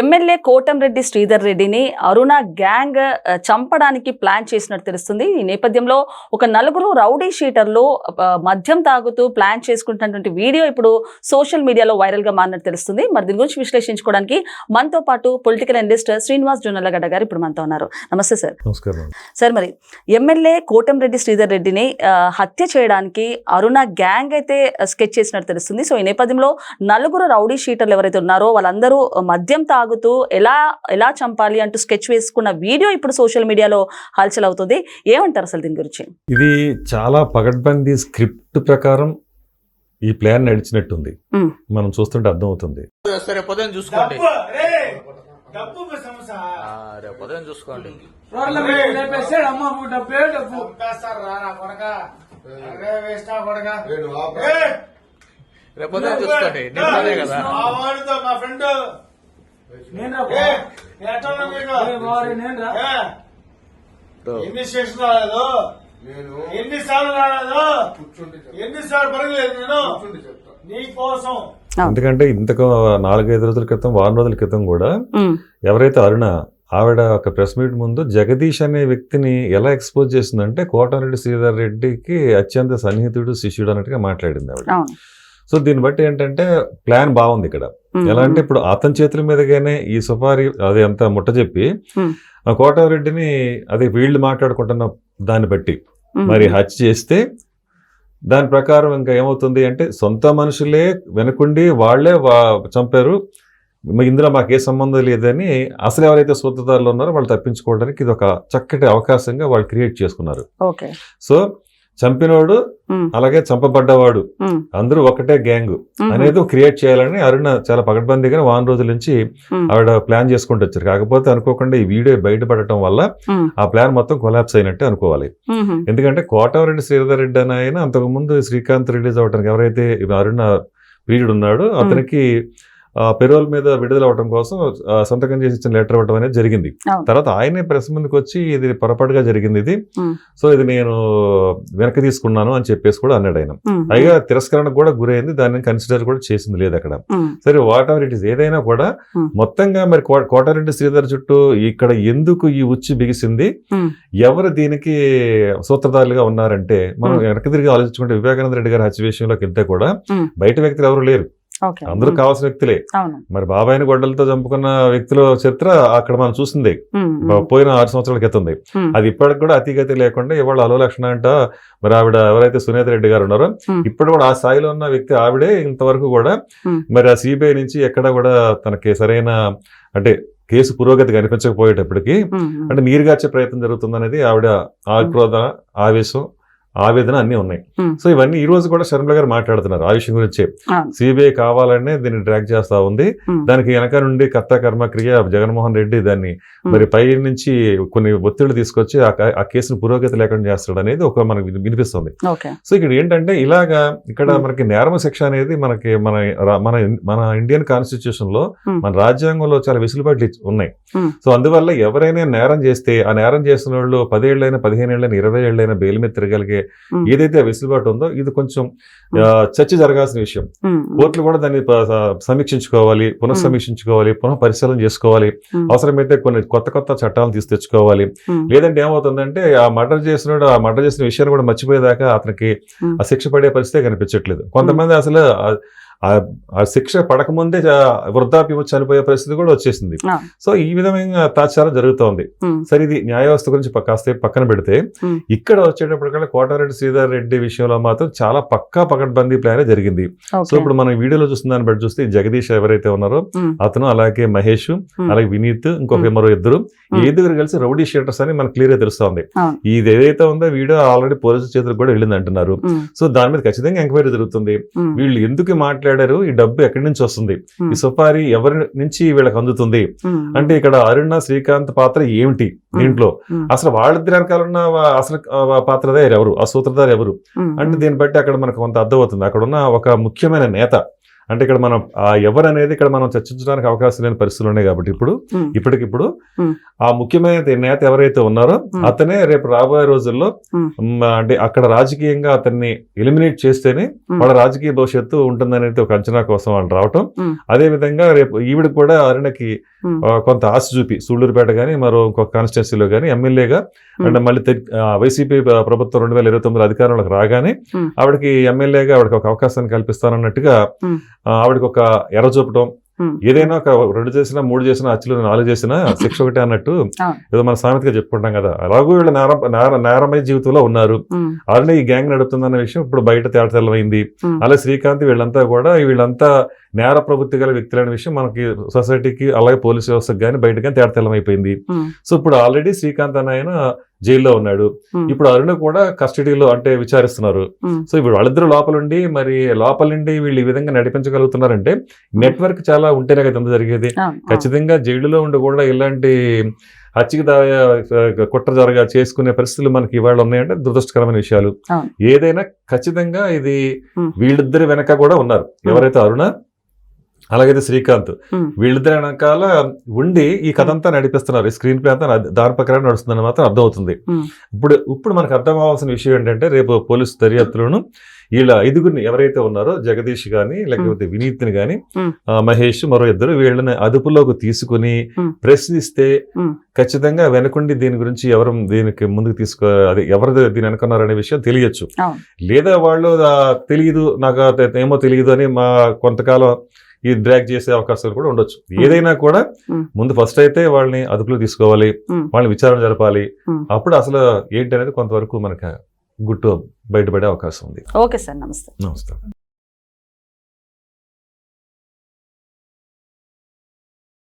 MLA Kotamreddy Sridhar రెడ్డిని అరుణ gang చంపడానికి plan చేసినట్టు తెలుస్తుంది. ఈ నేపథ్యంలో ఒక నలుగురు రౌడీ షీటర్లు మద్యం తాగుతూ ప్లాన్ చేసుకుంటున్నటువంటి వీడియో ఇప్పుడు సోషల్ మీడియాలో వైరల్గా మారినట్టు తెలుస్తుంది. మరి దీని గురించి విశ్లేషించుకోవడానికి మనతో పాటు పొలిటికల్ అనలిస్ట్ శ్రీనివాస్ జొన్నలగడ్డ గారు ఇప్పుడు మనతో ఉన్నారు. నమస్తే సార్. నమస్కారం సార్ మరి ఎమ్మెల్యే కోటంరెడ్డి శ్రీధర్ రెడ్డిని హత్య చేయడానికి అరుణ గ్యాంగ్ అయితే స్కెచ్ చేసినట్టు తెలుస్తుంది. సో ఈ నేపథ్యంలో నలుగురు రౌడీ షీటర్లు ఎవరైతే ఉన్నారో వాళ్ళందరూ మద్యం తాగుతూ ఎలా ఎలా చంపాలి అంటూ స్కెచ్ వేసుకున్న వీడియో ఇప్పుడు సోషల్ మీడియాలో హల్చల్ అవుతుంది ఏమంటారు అసలు దీని గురించి? ఇది చాలా పగడ్బందీ స్క్రిప్ట్ ప్రకారం ఈ ప్లాన్ నడిచినట్టుంది. మనం చూస్తుంటే అర్థమవుతుంది. సరే పొద్దున చూసుకోండి. డబ్బు రే డబ్బు మీ సమస్య. ఆ, రేపు ఉదయం చూసుకోండి. కదా. నేను ఎన్ని స్టేషన్ రాలేదు? రాలేదు నేను? నీ కోసం. ఎందుకంటే ఇంతకు నాలుగైదు రోజుల క్రితం వారం రోజుల క్రితం కూడా. ఎవరైతే అరుణ ఆవిడ ఒక ప్రెస్ మీట్ ముందు జగదీష్ అనే వ్యక్తిని ఎలా ఎక్స్పోజ్ చేసిందంటే కోటారెడ్డి శ్రీధర్ రెడ్డికి అత్యంత సన్నిహితుడు శిష్యుడు అన్నట్టుగా మాట్లాడింది ఆవిడ. అవును. సో దీన్ని బట్టి ఏంటంటే ప్లాన్ బాగుంది ఇక్కడ. ఎలా అంటే ఇప్పుడు అతని చేతుల మీదుగానే ఈ సుపారి అది అంతా ముట్ట చెప్పి కోటారెడ్డిని అదే వీళ్ళు మాట్లాడుకుంటున్న దాన్ని బట్టి. మరి హత్య చేస్తే దాని ప్రకారం ఇంకా ఏమవుతుంది అంటే సొంత మనుషులే వెనకుండి వాళ్ళే వా- చంపారు. ఇందులో మాకు ఏ సంబంధం లేదని అసలు ఎవరైతే సూత్రధారులు ఉన్నారో వాళ్ళు తప్పించుకోవడానికి ఇది ఒక చక్కటి అవకాశంగా వాళ్ళు క్రియేట్ చేసుకున్నారు. సో చంపినోడు. అలాగే చంపబడ్డవాడు. అందరూ ఒకటే గ్యాంగ్. అనేది క్రియేట్ చేయాలని అరుణ చాలా పగడ్బందీగా వారం రోజుల నుంచి. ఆవిడ ప్లాన్ చేసుకుంటూ వచ్చారు కాకపోతే అనుకోకుండా ఈ వీడియో బయటపడటం వల్ల. ఆ ప్లాన్ మొత్తం కొలాప్స్ అయినట్టు అనుకోవాలి. ఎందుకంటే కోటమిరెడ్డి శ్రీధర్ రెడ్డి అని ఆయన అంతకుముందు శ్రీకాంత్ రిలీజ్ అవడానికి ఎవరైతే అరుణ ప్రియుడు ఉన్నాడో అతనికి పెరోల్ మీద విడుదల అవడం కోసం సంతకం చేసి ఇచ్చిన లెటర్ ఇవ్వడం అనేది జరిగింది. తర్వాత ఆయనే ప్రెస్ ముందుకు వచ్చి ఇది పొరపాటుగా జరిగింది ఇది. సో ఇది నేను వెనక్కి తీసుకున్నాను అని చెప్పేసి కూడా అన్నాడు ఆయన. పైగా తిరస్కరణకు కూడా గురైంది దాన్ని కన్సిడర్ కూడా చేసింది లేదు అక్కడ. సరే వాట్ ఎవర్ ఇట్ ఇస్ ఏదైనా కూడా. మొత్తంగా మరి కోటారెడ్డి శ్రీధర్ చుట్టూ ఇక్కడ ఎందుకు ఈ ఉచ్చి బిగిసింది. ఎవరు దీనికి సూత్రధారులుగా ఉన్నారంటే మనం. వెనక్కి తిరిగి ఆలోచించుకుంటే వివేకానంద రెడ్డి గారి హత్య విషయంలోకి వెళ్తే కూడా. బయట వ్యక్తులు ఎవరు లేరు అందరూ. కావాల్సిన వ్యక్తులే మరి బాబాయిని గొడ్డలతో చంపుకున్న వ్యక్తుల చరిత్ర అక్కడ మనం చూసింది. పోయిన ఆరు సంవత్సరాల క్రితం. అది ఇప్పటికి కూడా అతిగతి లేకుండా ఇవాళ అలో లక్షణ అంట మరి ఆవిడ ఎవరైతే సునీత రెడ్డి గారు ఉన్నారో. ఇప్పుడు కూడా ఆ స్థాయిలో ఉన్న వ్యక్తి ఆవిడే ఇంతవరకు కూడా. మరి ఆ సిబిఐ నుంచి ఎక్కడ కూడా తనకి సరైన అంటే కేసు పురోగతి కనిపించకపోయేటప్పటికి. అంటే నీరుగార్చే ప్రయత్నం జరుగుతుందనేది ఆవిడ ఆక్రోధ ఆవేశం ఆవేదన అన్నీ ఉన్నాయి. సో ఇవన్నీ ఈ రోజు కూడా శర్మిల గారు మాట్లాడుతున్నారు ఆ విషయం గురించి. సిబిఐ కావాలనే దీన్ని డ్రాగ్ చేస్తా ఉంది. దానికి వెనక నుండి కర్త కర్మ క్రియ జగన్మోహన్ రెడ్డి దాన్ని. మరి పై నుంచి కొన్ని ఒత్తిళ్ళు తీసుకొచ్చి ఆ కేసును పురోగతి లేకుండా చేస్తాడు అనేది ఒక మనకు విని- వినిపిస్తుంది సో ఇక్కడ ఏంటంటే ఇలాగా ఇక్కడ. మనకి నేరమ శిక్ష అనేది మనకి మన మన మన ఇండియన్ కాన్స్టిట్యూషన్లో. మన రాజ్యాంగంలో చాలా వెసులుబాట్లు ఉన్నాయి. సో అందువల్ల ఎవరైనా నేరం చేస్తే ఆ నేరం చేసిన వాళ్ళు పదేళ్ళైనా పదిహేను ఏళ్ళైనా ఇరవై ఏళ్ళైనా బెయిల్ మీద తిరగలిగే. ఏదైతే వెసులుబాటు ఉందో ఇది కొంచెం చర్చ జరగాల్సిన విషయం. కోర్టులు కూడా దాన్ని సమీక్షించుకోవాలి పునఃసమీక్షించుకోవాలి పునః పరిశీలన చేసుకోవాలి. అవసరమైతే కొన్ని కొత్త కొత్త చట్టాలను తీసి తెచ్చుకోవాలి. లేదంటే ఏమవుతుందంటే ఆ మర్డర్ చేసినాడు ఆ మర్డర్ చేసిన విషయాన్ని కూడా మర్చిపోయేదాకా అతనికి. ఆ శిక్ష పడే పరిస్థితే కనిపించట్లేదు కొంతమంది అసలు ఆ- శిక్ష పడకముందే వృద్ధాప్యం వచ్చి చనిపోయే పరిస్థితి కూడా వచ్చేసింది. సో ఈ విధమైన తాచారం జరుగుతోంది. సరే ఇది న్యాయ వ్యవస్థ గురించి కాస్త పక్కన పెడితే. ఇక్కడ వచ్చేటప్పటికల్లా కోటారెడ్డి శ్రీధర్ రెడ్డి విషయంలో మాత్రం చాలా పక్కా పకడ్బందీ ప్లానే జరిగింది సో ఇప్పుడు మనం వీడియోలో చూస్తున్న దాన్ని బట్టి చూస్తే జగదీష్ ఎవరైతే ఉన్నారో. అతను అలాగే మహేష్. అలాగే వినీత్ ఇంకొక. మరో ఇద్దరు ఇద్దరు కలిసి రౌడీ షీటర్స్ అని మనకు క్లియర్గా తెలుస్తోంది. ఇది ఏదైతే ఉందో వీడియో ఆల్రెడీ పోలీసు చేతులకు కూడా వెళ్ళింది అంటున్నారు. సో దాని మీద ఖచ్చితంగా ఎంక్వైరీ జరుగుతుంది. వీళ్ళు ఎందుకు మాట్లాడారు ఈ డబ్బు ఎక్కడి నుంచి వస్తుంది. ఈ సుపారీ ఎవరి నుంచి వీళ్ళకి అందుతుంది. అంటే ఇక్కడ అరుణ శ్రీకాంత్ పాత్ర ఏమిటి దీంట్లో. అసలు వాళ్ళిద్దరి వెనకాల ఉన్న అసలు ఆ పాత్రధారి ఎవరు ఆ సూత్రధారి ఎవరు. అంటే దీన్ని బట్టి అక్కడ మనకు కొంత అర్థమవుతుంది అక్కడ ఉన్న ఒక ముఖ్యమైన నేత అంటే ఇక్కడ మనం ఆ ఎవరు అనేది ఇక్కడ మనం చర్చించడానికి అవకాశం లేని పరిస్థితులు ఉన్నాయి కాబట్టి ఇప్పుడు. ఇప్పటికిప్పుడు. ఆ ముఖ్యమైన నేత ఎవరైతే ఉన్నారో. అతనే రేపు రాబోయే రోజుల్లో అంటే అక్కడ రాజకీయంగా అతన్ని ఎలిమినేట్ చేస్తేనే. వాళ్ళ రాజకీయ భవిష్యత్తు ఉంటుందనేది ఒక అంచనా కోసం వాళ్ళు రావటం. అదే విధంగా రేపు ఈవిడ కూడా అరుణకి కొంత ఆశ చూపి సూళ్ళూరుపేట కానీ మరో ఇంకొక కాన్స్టిట్యున్సీలో కానీ ఎమ్మెల్యేగా. అంటే మళ్ళీ వైసీపీ ప్ర- ప్రభుత్వం రెండు వేల ఇరవై తొమ్మిది అధికారంలోకి రాగానే. ఆవిడకి ఎమ్మెల్యేగా ఆవిడకి ఒక అవకాశాన్ని కల్పిస్తానన్నట్టుగా ఆవిడకి ఒక ఎర్ర చూపటం. ఏదైనా ఒక రెండు చేసినా మూడు చేసినా అచ్చులు నాలుగు చేసినా శిక్ష ఒకటే అన్నట్టు. ఏదో మన సామెతగా చెప్పుకుంటాం కదా. అలాగూ వీళ్ళు నేరం నేర- నేరమయ జీవితంలో ఉన్నారు. ఆల్రెడీ ఈ గ్యాంగ్ నడుపుతుందన్న విషయం ఇప్పుడు బయట తేటతెల్లమైంది. అలా శ్రీకాంత్ వీళ్ళంతా కూడా వీళ్ళంతా నేర ప్రవృత్తి గల వ్యక్తులైన విషయం మనకి సొసైటీకి అలాగే పోలీస్ వ్యవస్థకు కానీ బయట కానీ తేటతెల్లమైపోయింది సో ఇప్పుడు ఆల్రెడీ శ్రీకాంత్ అన్న ఆయన జైల్లో ఉన్నాడు. ఇప్పుడు అరుణ కూడా కస్టడీలో అంటే విచారిస్తున్నారు. సో ఇప్పుడు వాళ్ళిద్దరు లోపల ఉండి మరి లోపల నుండి వీళ్ళు ఈ విధంగా నడిపించగలుగుతున్నారంటే నెట్వర్క్ చాలా ఉంటేనే కదా జరిగేది. ఖచ్చితంగా జైలులో ఉండి కూడా ఇలాంటి హత్యకి కుట్ర జరగా చేసుకునే పరిస్థితులు మనకి ఇవాళ ఉన్నాయంటే దురదృష్టకరమైన విషయాలు. ఏదైనా ఖచ్చితంగా ఇది. వీళ్ళిద్దరి వెనక కూడా ఉన్నారు. ఎవరైతే అరుణ అలాగైతే శ్రీకాంత్. వీళ్ళిద్దరి వెనకాల ఉండి ఈ కథ అంతా నడిపిస్తున్నారు ఈ స్క్రీన్ ప్లే అంతా దాని ప్రకారం నడుస్తుందని మాత్రం అర్థమవుతుంది. ఇప్పుడు ఇప్పుడు మనకు అర్థం అవ్వాల్సిన విషయం ఏంటంటే రేపు పోలీసు దర్యాప్తులోను వీళ్ళ ఐదుగురిని ఎవరైతే ఉన్నారో జగదీష్ గాని లేకపోతే వినీత్ని గాని మహేష్ మరో ఇద్దరు వీళ్ళని అదుపులోకి తీసుకుని. ప్రశ్నిస్తే. ఖచ్చితంగా వెనకుండి దీని గురించి ఎవరు దీనికి ముందుకు తీసుకో అది ఎవరు దీని వెనకున్నారనే విషయం తెలియచ్చు. లేదా వాళ్ళు తెలియదు నాకు ఏమో తెలియదు అని మా కొంతకాలం ఈ డ్రాగ్ చేసే అవకాశాలు కూడా ఉండొచ్చు ఏదైనా కూడా. ముందు ఫస్ట్ అయితే వాళ్ళని అదుపులో తీసుకోవాలి. వాళ్ళని విచారణ జరపాలి. అప్పుడు అసలు ఏంటి అనేది కొంతవరకు మనకు గుట్టు బయటపడే అవకాశం ఉంది ఓకే సార్ నమస్తే నమస్తే